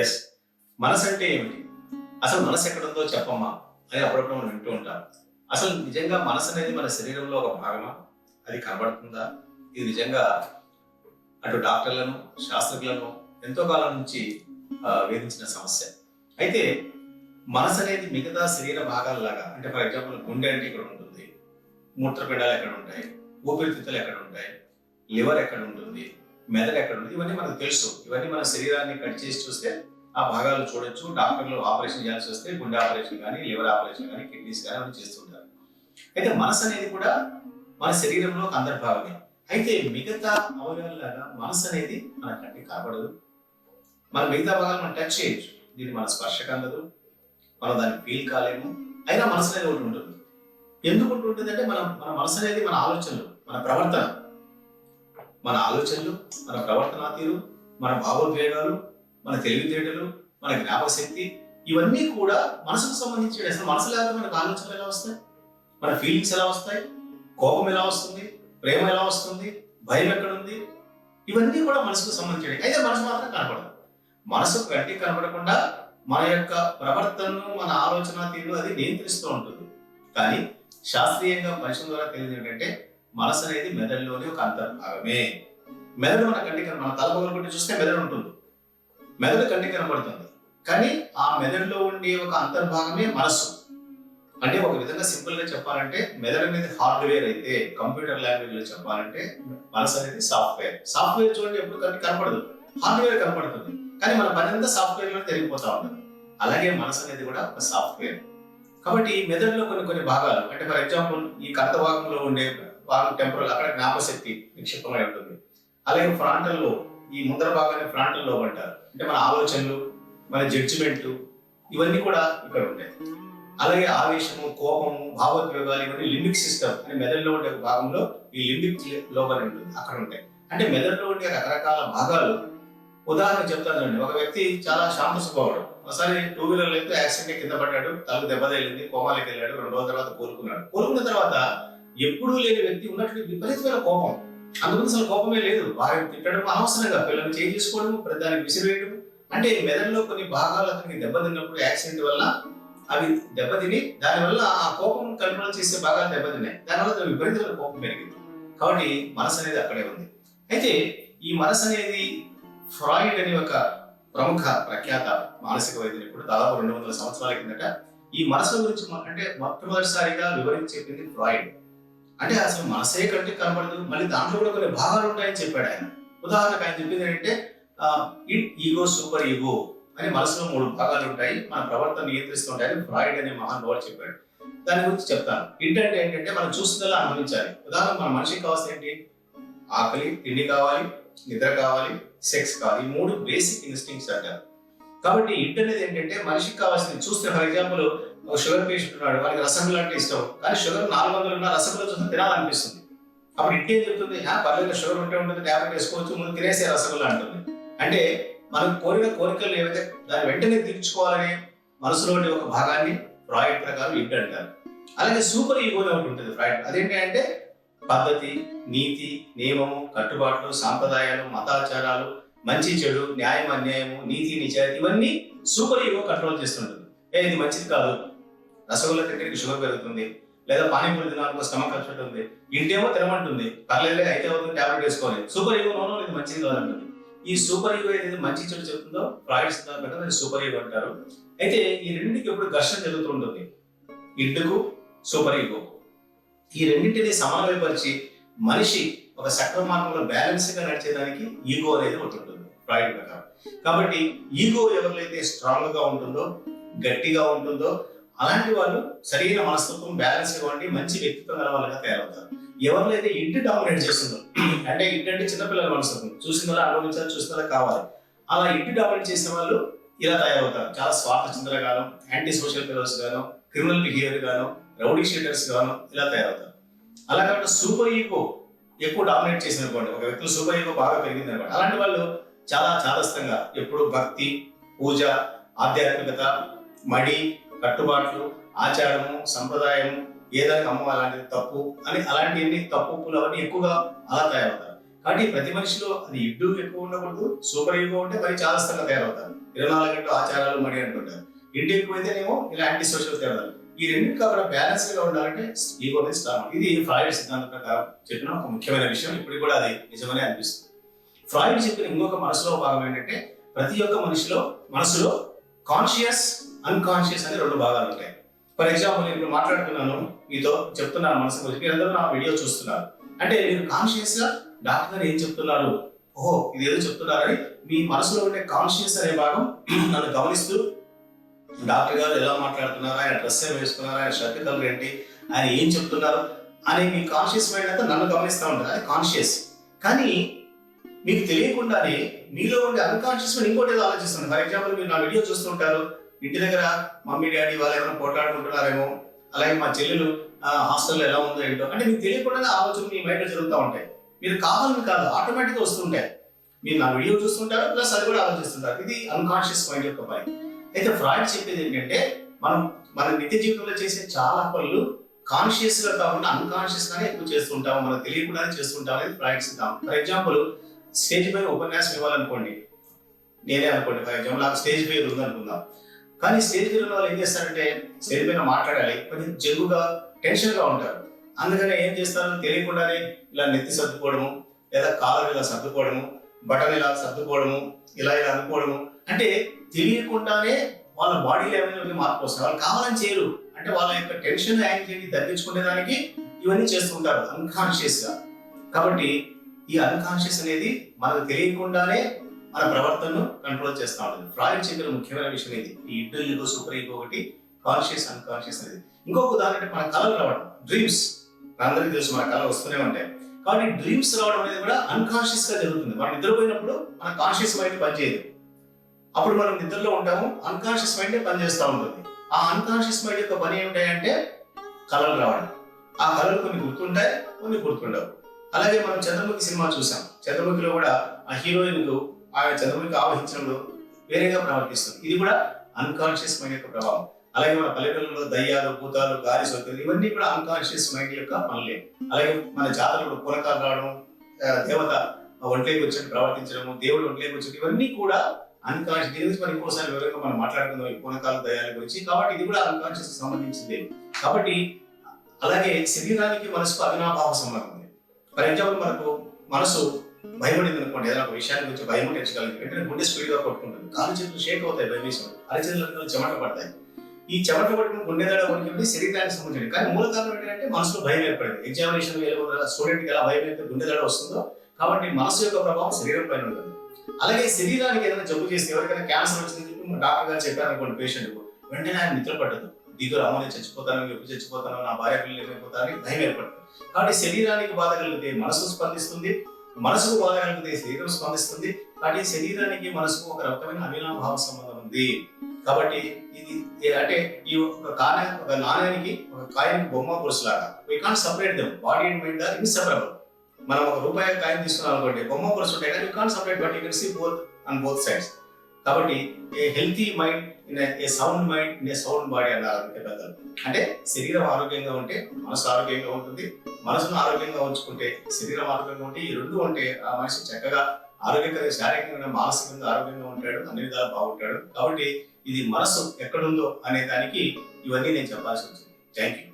Yes మనసు అంటే ఏమిటి? అసలు మనసు ఎక్కడుందో చెప్పమ్మా అని అప్పుడప్పుడు మనం వింటూ ఉంటాం. అసలు నిజంగా మనసు అనేది మన శరీరంలో ఒక భాగమా? అది కనబడుతుందా? ఇది నిజంగా అటు డాక్టర్లను శాస్త్రజ్ఞులను ఎంతో కాలం నుంచి వేధించిన సమస్య. అయితే మనసు అనేది మిగతా శరీర భాగాలలాగా అంటే ఫర్ ఎగ్జాంపుల్ గుండె అంటే ఇక్కడ ఉంటుంది మూత్రపిండాలు ఎక్కడ ఉంటాయి ఊపిరితిత్తులు ఎక్కడ ఉంటాయి లివర్ ఎక్కడ ఉంటుంది మెదడు ఎక్కడ ఉంది ఇవన్నీ మనకు తెలుసు. ఇవన్నీ మన శరీరాన్ని కట్ చేసి చూస్తే ఆ భాగాలు చూడొచ్చు. డాక్టర్లు ఆపరేషన్ చేయాల్సి వస్తే గుండె ఆపరేషన్ కానీ లివర్ ఆపరేషన్ కానీ కిడ్నీస్ కానీ అవన్నీ చేస్తుంటారు అయితే మనసు అనేది కూడా మన శరీరంలో ఒక అంతర్భాగమే. అయితే మిగతా అవయవాలాగా మనసు అనేది మన కంటికి కనబడదు మన మిగతా భాగాలు మనం టచ్ చేయొచ్చు. దీన్ని మన స్పర్శకు అందదు. మనం దాన్ని ఫీల్ కాలేము. అయినా మనసు అనేది ఒకటి ఉంటుంది. ఎందుకు ఉంటుంది అంటే మనం మన మనసు అనేది మన ఆలోచనలు మన ప్రవర్తన. మన ఆలోచనలు మన ప్రవర్తన తీరు మన భావోద్వేగాలు మన తెలివితేటలు మన జ్ఞాపశక్తి ఇవన్నీ కూడా మనసుకు సంబంధించి అసలు మనసు లేకపోతే మనకు ఆలోచనలు ఎలా వస్తాయి? మన ఫీలింగ్స్ ఎలా వస్తాయి? కోపం ఎలా వస్తుంది? ప్రేమ ఎలా వస్తుంది? భయం ఎక్కడ ఉంది ఇవన్నీ కూడా మనసుకు సంబంధించినవి. అయితే మనసు మాత్రం కనపడదు. మనసు కంటికి కనపడకుండా మన యొక్క ప్రవర్తనను మన ఆలోచన తీరు అది నియంత్రిస్తూ ఉంటుంది. కానీ శాస్త్రీయంగా పరిశ్రమ ద్వారా తెలియదు ఏంటంటే మనసు అనేది మెదడులోని ఒక అంతర్భాగమే. మెదడు మన కంటి కన- మన తలపగలు కొట్టి చూస్తే మెదడు ఉంటుంది. మెదడు కంటి కనబడుతుంది. కానీ ఆ మెదడులో ఉండే ఒక అంతర్భాగమే మనస్సు. అంటే ఒక విధంగా సింపుల్గా చెప్పాలంటే మెదడు అనేది హార్డ్వేర్ అయితే కంప్యూటర్ లాంగ్వేజ్లో చెప్పాలంటే మనసు అనేది సాఫ్ట్వేర్. సాఫ్ట్వేర్ చూడండి ఎప్పుడు కంటికి కనపడదు. హార్డ్వేర్ కనపడుతుంది. కానీ మన పని అంతా సాఫ్ట్వేర్లో తిరిగిపోతా ఉంటుంది. అలాగే మనసు అనేది కూడా ఒక సాఫ్ట్వేర్. కాబట్టి మెదడులో కొన్ని కొన్ని భాగాలు అంటే ఫర్ ఎగ్జాంపుల్ ఈ కర్త భాగంలో ఉండే పార్క్ టెంపరల్ అక్కడ జ్ఞాపశక్తి నిక్షిప్తమై ఉంటుంది. అలాగే ఫ్రాంటల్లో ఈ ముందర భాగాన్ని ఫ్రాంటల్లో అంటారు. అంటే మన ఆలోచనలు మన జడ్జిమెంట్ ఇవన్నీ కూడా ఇక్కడ ఉంటాయి. అలాగే ఆవేశము కోపము భావోద్వేగాలు ఇవన్నీ లింబిక్ సిస్టమ్ అంటే మెదడులో ఉండే భాగంలో ఈ లింబిక్ లోబడి ఉంటుంది అక్కడ ఉంటాయి. అంటే మెదడులో ఉండే రకరకాల భాగాలు ఉదాహరణ చెప్తానండి ఒక వ్యక్తి చాలా శాంత స్వభావుడు ఒకసారి టూ వీలర్ అయితే యాక్సిడెంట్ కింద పడ్డాడు తలకు దెబ్బ తగిలింది కోమాలకి వెళ్ళాడు రెండు రోజుల తర్వాత కోలుకున్నాడు. కోలుకున్న తర్వాత ఎప్పుడూ లేని వ్యక్తి ఉన్నట్టు విపరీతమైన కోపం. అందుకు అసలు కోపమే లేదు. వారిని తిట్టడం అనవసరంగా పిల్లల్ని చేయి చేసుకోవడం ప్రతిదానికి విసిరేయడం అంటే మెదడులో కొన్ని భాగాలు అతనికి దెబ్బతిన్నప్పుడు యాక్సిడెంట్ వల్ల అవి దెబ్బతిని దానివల్ల ఆ కోపం కంట్రోల్ చేసే భాగాలు దెబ్బతిన్నాయి. దానివల్ల విపరీతమైన కోపం పెరిగింది. కాబట్టి మనసు అనేది అక్కడే ఉంది. అయితే ఈ మనసు అనేది ఫ్రాయిడ్ అనే ఒక ప్రముఖ ప్రఖ్యాత మానసిక వైద్యుని కూడా దాదాపు రెండు వందల సంవత్సరాల కిందట ఈ మనసు గురించి అంటే మొట్టమొదటిసారిగా వివరించి చెప్పింది ఫ్రాయిడ్. అంటే అసలు మనసే కంటికి కనబడదు. మళ్ళీ దాంట్లో కూడా కొన్ని భాగాలు ఉంటాయని చెప్పాడు ఆయన. ఉదాహరణకు ఆయన చెప్పింది ఏంటంటే ఇట్ ఈగో సూపర్ ఈగో అని మనసులో మూడు భాగాలు ఉంటాయి. మన ప్రవర్తన నియంత్రిస్తుంటాయని ఫ్రాయిడ్ అనే మహానుభావుడు చెప్పాడు. దాని గురించి చెప్తాను. ఇట్ ఏంటంటే మనం చూస్తుందలా అనుభవించాలి. ఉదాహరణ మన మనిషికి కావాల్సిన ఏంటి? ఆకలి తిండి కావాలి నిద్ర కావాలి సెక్స్ కావాలి. ఈ మూడు బేసిక్ ఇన్స్టింగ్స్ అంటారు. కాబట్టి ఇట్ అనేది ఏంటంటే మనిషికి కావాల్సింది. చూస్తే ఫర్ ఎగ్జాంపుల్ ఒక షుగర్ పేషెంట్ ఉన్నాడు వాడికి రసగుల్లా అంటే ఇష్టం. కానీ షుగర్ నాలుగు వందలు ఉన్న రసగుల్లా చూస్తే తినాలనిపిస్తుంది. అప్పుడు ఇంటి ఏం చెప్తుంది పర్లేదు షుగర్ ఉంటే ఉంటుంది ట్యాబ్లెట్ వేసుకోవచ్చు ముందు తినేసే రసగుల్లా అంటుంది. అంటే మనం కోరిన కోరికలు ఏవైతే దాన్ని వెంటనే తీర్చుకోవాలని మనసులోని ఒక భాగాన్ని ఫ్రాయిడ్ ప్రకారం ఇంటి అంటారు. అలాగే సూపర్ ఈగో ఒకటి ఉంటుంది ఫ్రాయిడ్ అదేంటి అంటే పద్ధతి నీతి నియమము కట్టుబాట్లు సాంప్రదాయాలు మతాచారాలు మంచి చెడు న్యాయం అన్యాయము నీతి నిజాయితీ ఇవన్నీ సూపర్ ఈగో కంట్రోల్ చేస్తుంటుంది. ఏ ఇది మంచిది కాదు. రసగుల్లా తింటే షుగర్ పెరుగుతుంది. లేదా పానీపూరి తినాలనుకో స్టమక్ అప్సెట్ ఉంది. ఇంటేమో తినమంటుంది. పర్లేదు అయితే అవుతుంది ట్యాబ్లెట్ వేసుకోవాలి. సూపర్ ఈగో నోనో ఇది మంచిది కాదంటుంది. ఈ సూపర్ ఈగో ఏదైతే మంచి చెడు చెప్తుందో ఫ్రాయిడ్ దాని సూపర్ ఈగో అంటారు. అయితే ఈ రెండింటికి ఎప్పుడు ఘర్షణ జరుగుతుంటుంది? ఇడ్డుకు సూపర్ ఈగో ఈ రెండింటిని సమన్వయపరిచి మనిషి ఒక సక్రమ మార్గంలో బ్యాలెన్స్గా నడిచేదానికి ఈగో అనేది ఒకటి ఉంటుంది ఫ్రాయిడ్ ప్రకారం. కాబట్టి ఈగో ఎవరికైతే స్ట్రాంగ్గా ఉంటుందో గట్టిగా ఉంటుందో అలాంటి వాళ్ళు సరైన మనస్తత్వం బ్యాలెన్స్ ఇవ్వండి మంచి వ్యక్తిత్వం గల వాళ్ళగా తయారవుతారు. ఎవరినైతే ఇంటి డామినేట్ చేస్తుందో అంటే ఇంటి అంటే చిన్నపిల్లల మనస్తత్వం చూసిందలా అనుభవించాలి చూసిందలా కావాలి. అలా ఇంటి డామినేట్ చేసిన వాళ్ళు ఇలా తయారవుతారు. చాలా స్వార్థ చింతనగాను యాంటీ సోషల్ ఫెలోస్ గాను క్రిమినల్ బిహేవియర్ గాను రౌడీ షీటర్స్ గాను ఇలా తయారవుతారు. అలా కాకుండా సూపర్ ఈగో ఎక్కువ డామినేట్ చేసిన అనుకోండి. ఒక వ్యక్తులు సూపర్ బాగా పెరిగింది అనుకోండి. అలాంటి వాళ్ళు చాలా చాదస్తంగా ఎప్పుడు భక్తి పూజ ఆధ్యాత్మికత మడి కట్టుబాట్లు ఆచారము సంప్రదాయము ఏదైనా అమ్మ అలాంటిది తప్పు అని అలాంటివన్నీ తప్పు ఒప్పులు అవన్నీ ఎక్కువగా అలా తయారవుతారు. కాబట్టి ప్రతి మనిషిలో అది ఇడ్డు ఎక్కువ ఉండకూడదు సూపర్ ఈగో ఉంటే మరి చాదస్తంగా తయారవుతారు. ఇరవై నాలుగు గంటలు ఆచారాలు మడి అంటుంటారు ఇంటి ఎక్కువైతేనేమో ఇలా యాంటీ సోషల్ తయారవుతారు. ఈ రెండు కూడా బ్యాలెన్స్గా ఉండాలంటే ఈగో అనేది స్ట్రాంగ్ ఇది ఫ్రాయిడ్ సిద్ధాంతం ప్రకారం చెప్పిన ఒక ముఖ్యమైన విషయం. ఇప్పుడు కూడా అది నిజమనే అనిపిస్తుంది. ఫ్రాయిడ్ చెప్పిన ఇంకొక మనసులో భాగం ఏంటంటే ప్రతి ఒక్క మనిషిలో మనసులో కాన్షియస్ అన్కాన్షియస్ అనే రెండు భాగాలు ఉంటాయి. ఫర్ ఎగ్జాంపుల్ నేను ఇప్పుడు మాట్లాడుతున్నాను మీతో చెప్తున్నాను మనసు గురించి మీరందరూ నా వీడియో చూస్తున్నారు. అంటే మీరు కాన్షియస్గా డాక్టర్ గారు ఏం చెప్తున్నారు? ఓహో ఇది ఏదో చెప్తున్నారని మీ మనసులో ఉండే కాన్షియస్ అనే భాగం నన్ను గమనిస్తూ డాక్టర్ గారు ఎలా మాట్లాడుతున్నారు ఆయన డ్రెస్ ఏం వేసుకున్నారు ఆయన షర్ట్ కలర్ ఏంటి ఆయన ఏం చెప్తున్నారు అని మీ కాన్షియస్ మైండ్ అంతా నన్ను గమనిస్తూ ఉంటుంది. అది కాన్షియస్ కానీ మీకు తెలియకుండానే మీలో ఉండే అన్కాన్షియస్ మైండ్ ఇంకోటి ఏదో ఆలోచిస్తుంది. ఫర్ ఎగ్జాంపుల్ మీరు నా వీడియో చూస్తుంటారు. ఇంటి దగ్గర మమ్మీ డాడీ వాళ్ళు ఏమైనా పోట్లాడుకుంటున్నారేమో అలాగే మా చెల్లెలు హాస్టల్లో ఎలా ఉందో ఏంటో అంటే మీకు తెలియకుండానే ఆలోచన మీ మైండ్లో జరుగుతూ ఉంటాయి. మీరు కావాలని కాదు ఆటోమేటిక్గా వస్తుంటాయి మీరు నా వీడియో చూస్తుంటారు ప్లస్ అది కూడా ఆలోచిస్తుంటారు. ఇది అన్కాన్షియస్ మైండ్ యొక్క పని అయితే ఫ్రాయిడ్ చెప్పేది ఏంటంటే మనం మన నిత్య జీవితంలో చేసే చాలా పనులు కాన్షియస్గా కాకుండా అన్కాన్షియస్ గానే ఎక్కువ చేస్తుంటాం మనం తెలియకుండానే చేస్తుంటాం అనేది ఫ్రాయిడ్ సిద్ధాంతం ఫర్ ఎగ్జాంపుల్ స్టేజ్ పైన ఉపన్యాసం ఇవ్వాలనుకోండి. నేనే అనుకోండి ఫర్ ఎగ్జాంపుల్ నాకు స్టేజ్ పై ఉందనుకుందాం. కానీ స్టేజ్ మీద వాళ్ళు ఏం చేస్తారంటే స్టేజ్ పైన మాట్లాడాలి. కొంచెం జగ్గుగా టెన్షన్గా ఉంటారు. అందుకనే ఏం చేస్తారు? తెలియకుండానే ఇలా నెత్తి సర్దుకోవడము లేదా కాలర్ ఇలా సర్దుకోవడము బటన్ ఇలా సర్దుకోవడము ఇలా ఇలా అనుకోవడము అంటే తెలియకుండానే వాళ్ళ బాడీ లెవెల్ మార్పు వస్తాయి వాళ్ళు కావాలని చేయరు. అంటే వాళ్ళ యొక్క టెన్షన్ యాంగ్జైటీ తగ్గించుకునే దానికి ఇవన్నీ చేస్తుంటారు అన్కాన్షియస్గా. కాబట్టి ఈ అన్కాన్షియస్ అనేది మనకు తెలియకుండానే మన ప్రవర్తనను కంట్రోల్ చేస్తూ ఉంటుంది. ఫ్రాయిడ్ చెప్పిన ముఖ్యమైన విషయం ఇది. ఈ ఇడ్డు ఈగో సూపర్ ఈగో ఒకటి కాన్షియస్ అన్కాన్షియస్ అనేది. ఇంకొక ఉదాహరణ అంటే మన కళలు రావడం. డ్రీమ్స్ అందరికీ తెలుసు మన కళ వస్తూనే ఉంటాయి. కాబట్టి డ్రీమ్స్ రావడం అనేది కూడా అన్కాన్షియస్గా జరుగుతుంది. మనం నిద్రపోయినప్పుడు మన కాన్షియస్ మైండ్ పనిచేయదు. అప్పుడు మనం నిద్రలో ఉంటాము అన్కాన్షియస్ మైండ్ పనిచేస్తూ ఉంటుంది. ఆ అన్కాన్షియస్ మైండ్ యొక్క పని ఏమిటాయంటే కళలు రావడం. ఆ కళలు కొన్ని గుర్తుంటాయి కొన్ని గుర్తుండవు. అలాగే మనం చంద్రముఖి సినిమా చూసాం. చంద్రముఖిలో కూడా ఆ హీరోయిన్ ఆయన ఆమె చంద్రముఖి ఆవహించడంలో వేరేగా ప్రవర్తిస్తుంది. ఇది కూడా అన్కాన్షియస్ మైండ్ యొక్క ప్రభావం. అలాగే మన పల్లెటూళ్ళలో దయ్యాలు భూతాలు గాలి సోకలు ఇవన్నీ కూడా అన్కాన్షియస్ మైండ్ యొక్క పనులే. అలాగే మన జాతరలో పునకాలు రావడం దేవత ఒంట్లోకి వచ్చి ప్రవర్తించడము దేవుడు ఒంట్లోకి వచ్చి ఇవన్నీ కూడా అన్కాన్షియస్ దీని గురించి మనం ఇంకోసారి వివరంగా మనం మాట్లాడుకుందాం. ఈ పూనకాలు దయాల గురించి. కాబట్టి ఇది కూడా అన్కాన్షియస్ సంబంధించింది. కాబట్టి అలాగే శరీరానికి మనసుకు అవినాభావ సంబంధం ఉంది. ఫర్ ఎగ్జాంపుల్ మనకు మనసు భయపడింది అనుకోండి. ఏదైనా ఒక విషయాన్ని గురించి భయం తెచ్చగలిగి వెంటనే గుండె స్పీడ్గా కొట్టుకుంటుంది. కాలు చేతులు షేక్ అవుతాయి భయం వేసి అరచేతులు చెమట పడతాయి. ఈ చెమట పట్టుకుని గుండె దడ వణికి శరీరానికి సంబంధించింది. కానీ మూల కారణం ఏంటంటే మనసులో భయం ఏర్పడింది. ఎగ్జామినేషన్ స్టూడెంట్ ఎలా భయం అయితే గుండె దడ వస్తుందో. కాబట్టి మనసు యొక్క ప్రభావం శరీరం పైన ఉంటుంది. అలాగే శరీరానికి ఏదైనా జబ్బు చేస్తే ఎవరికైనా క్యాన్సర్ వచ్చిందని చెప్పి డాక్టర్ గారు చెప్పారు అనుకోండి పేషెంట్ వెంటనే ఆయన నిద్ర పట్టదు. దిగురు అమ్మ నేను చచ్చిపోతాను ఎప్పుడు చచ్చిపోతాను నా భార్య పిల్లలు ఏమైపోతారని భయం ఏర్పడుతుంది. కాబట్టి శరీరానికి బాధ కలిగితే మనసు స్పందిస్తుంది మనసుకు బాధ కలిగితే శరీరం స్పందిస్తుంది కాబట్టి శరీరానికి మనసుకు ఒక రకమైన అవినాభావ సంబంధం ఉంది. కాబట్టి ఇది అంటే ఈ ఒక కాన ఒక నాణ్యానికి ఒక కాయనికి బొమ్మ పురుషులాగా we can't separate them body and mind are inseparable మనం ఒక రూపాయి కాయిన్ తీసుకున్నాం అనుకోండి బొమ్మ పురుషు ఉంటాయి కానీ you separate but you can see both on both sides కాబట్టి a healthy mind in a sound mind in a sound body అన్నారు అంతే పెద్దలు. అంటే శరీరం ఆరోగ్యంగా ఉంటే మనసు ఆరోగ్యంగా ఉంటుంది మనసును ఆరోగ్యంగా ఉంచుకుంటే శరీరం ఆరోగ్యంగా ఉంటే ఈ రెండు ఉంటే ఆ మనిషి చక్కగా ఆరోగ్యకరంగా శారీరకంగా మానసికంగా ఆరోగ్యంగా ఉంటాడు అన్ని విధాలు బాగుంటాడు. కాబట్టి ఇది మనసు ఎక్కడుందో అనే దానికి ఇవన్నీ నేను చెప్పాల్సి వచ్చింది. Thank you